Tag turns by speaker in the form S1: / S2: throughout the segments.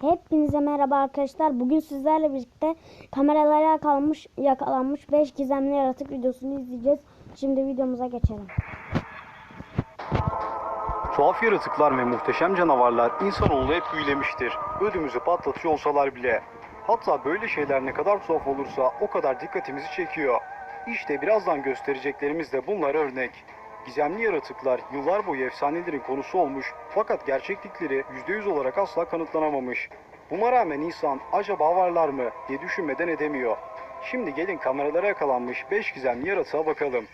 S1: Hepinize merhaba arkadaşlar. Bugün sizlerle birlikte kameralara yakalanmış, yakalanmış 5 gizemli yaratık videosunu izleyeceğiz. Şimdi videomuza geçelim.
S2: Tuhaf yaratıklar ve muhteşem canavarlar insanoğlu hep büyülemiştir. Ödümüzü patlatıyor olsalar bile. Hatta böyle şeyler ne kadar tuhaf olursa o kadar dikkatimizi çekiyor. İşte birazdan göstereceklerimiz de bunlar örnek. Gizemli yaratıklar yıllar boyu efsanelerin konusu olmuş fakat gerçeklikleri %100 olarak asla kanıtlanamamış. Buna rağmen insan acaba varlar mı diye düşünmeden edemiyor. Şimdi gelin kameralara yakalanmış 5 gizemli yaratığa bakalım.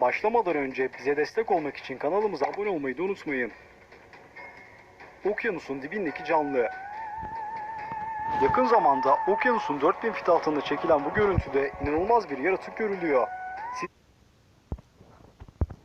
S2: Başlamadan önce bize destek olmak için kanalımıza abone olmayı da unutmayın. Okyanusun dibindeki canlı. Yakın zamanda okyanusun 4000 fit altında çekilen bu görüntüde inanılmaz bir yaratık görülüyor.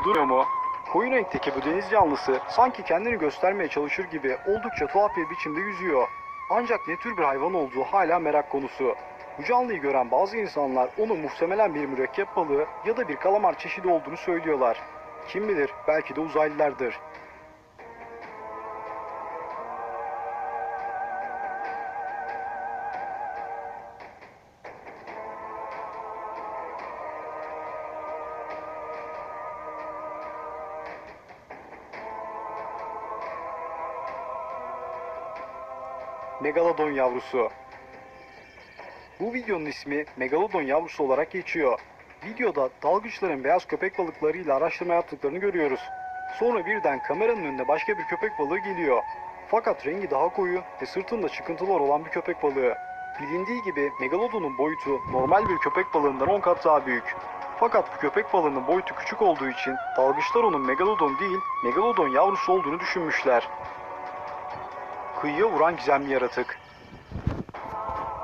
S2: Siz... Duruyor mu? Koyu renkteki bu deniz canlısı sanki kendini göstermeye çalışır gibi oldukça tuhaf bir biçimde yüzüyor. Ancak ne tür bir hayvan olduğu hala merak konusu. Bu canlıyı gören bazı insanlar onun muhtemelen bir mürekkep balığı ya da bir kalamar çeşidi olduğunu söylüyorlar. Kim bilir belki de uzaylılardır. Megalodon yavrusu. Bu videonun ismi Megalodon yavrusu olarak geçiyor. Videoda dalgıçların beyaz köpek balıklarıyla araştırma yaptıklarını görüyoruz. Sonra birden kameranın önüne başka bir köpek balığı geliyor. Fakat rengi daha koyu ve sırtında çıkıntılar olan bir köpek balığı. Bilindiği gibi Megalodon'un boyutu normal bir köpek balığından 10 kat daha büyük. Fakat bu köpek balığının boyutu küçük olduğu için dalgıçlar onun Megalodon değil, Megalodon yavrusu olduğunu düşünmüşler. Kıyıya vuran gizemli yaratık.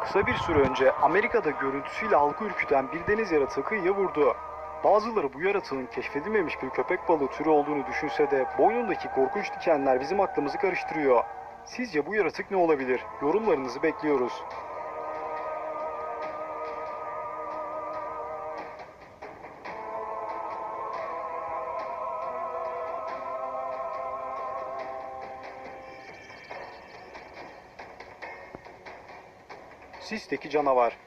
S2: Kısa bir süre önce Amerika'da görüntüsüyle halkı ürküten bir deniz yaratığı kıyıya vurdu. Bazıları bu yaratığın keşfedilmemiş bir köpek balığı türü olduğunu düşünse de boynundaki korkunç dikenler bizim aklımızı karıştırıyor. Sizce bu yaratık ne olabilir? Yorumlarınızı bekliyoruz. Sis'teki canavar.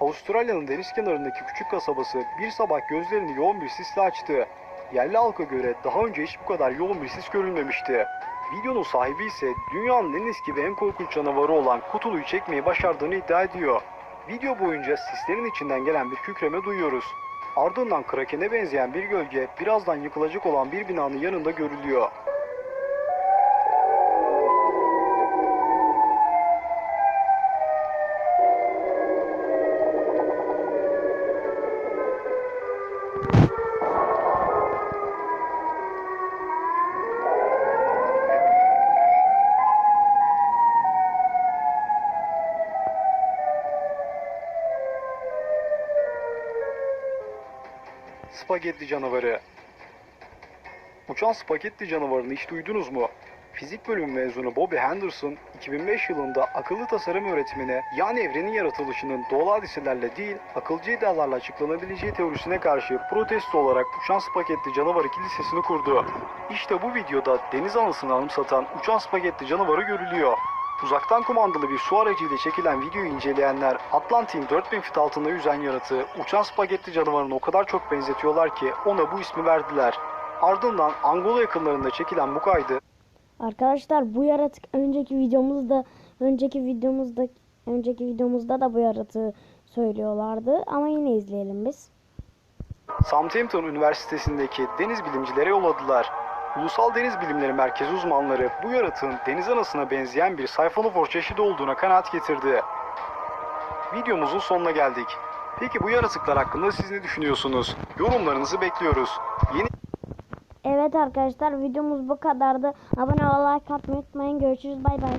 S2: Avustralya'nın deniz kenarındaki küçük kasabası bir sabah gözlerini yoğun bir sisle açtı. Yerli halka göre daha önce hiç bu kadar yoğun bir sis görülmemişti. Videonun sahibi ise dünyanın en eski ve en korkunç canavarı olan kutuluyu çekmeyi başardığını iddia ediyor. Video boyunca sislerin içinden gelen bir kükreme duyuyoruz. Ardından krakene benzeyen bir gölge birazdan yıkılacak olan bir binanın yanında görülüyor. Spagetti canavarı. Uçan spagetti canavarını hiç duydunuz mu? Fizik bölümü mezunu Bobby Henderson, 2005 yılında akıllı tasarım öğretimine yani evrenin yaratılışının doğal hadiselerle değil, akılcı iddialarla açıklanabileceği teorisine karşı protesto olarak uçan spagetti canavarı kilisesini kurdu. İşte bu videoda deniz anasını anımsatan uçan spagetti canavarı görülüyor. Uzaktan kumandalı bir su aracıyla çekilen videoyu inceleyenler Atlantik'in 4000 fit altında yüzen yaratığı uçan spagetti canavarına o kadar çok benzetiyorlar ki ona bu ismi verdiler. Ardından Angola yakınlarında çekilen bu kaydı
S1: Arkadaşlar bu yaratık önceki videomuzda önceki videomuzda önceki videomuzda da bu yaratığı söylüyorlardı ama yine izleyelim biz.
S2: Southampton Üniversitesi'ndeki deniz bilimcilere yolladılar. Ulusal Deniz Bilimleri Merkezi uzmanları bu yaratığın deniz anasına benzeyen bir sayfanofor çeşidi olduğuna kanaat getirdi. Videomuzun sonuna geldik. Peki bu yaratıklar hakkında siz ne düşünüyorsunuz? Yorumlarınızı bekliyoruz. Yeni
S1: Evet arkadaşlar videomuz bu kadardı. Abone ol like atmayı unutmayın. Görüşürüz bay bay.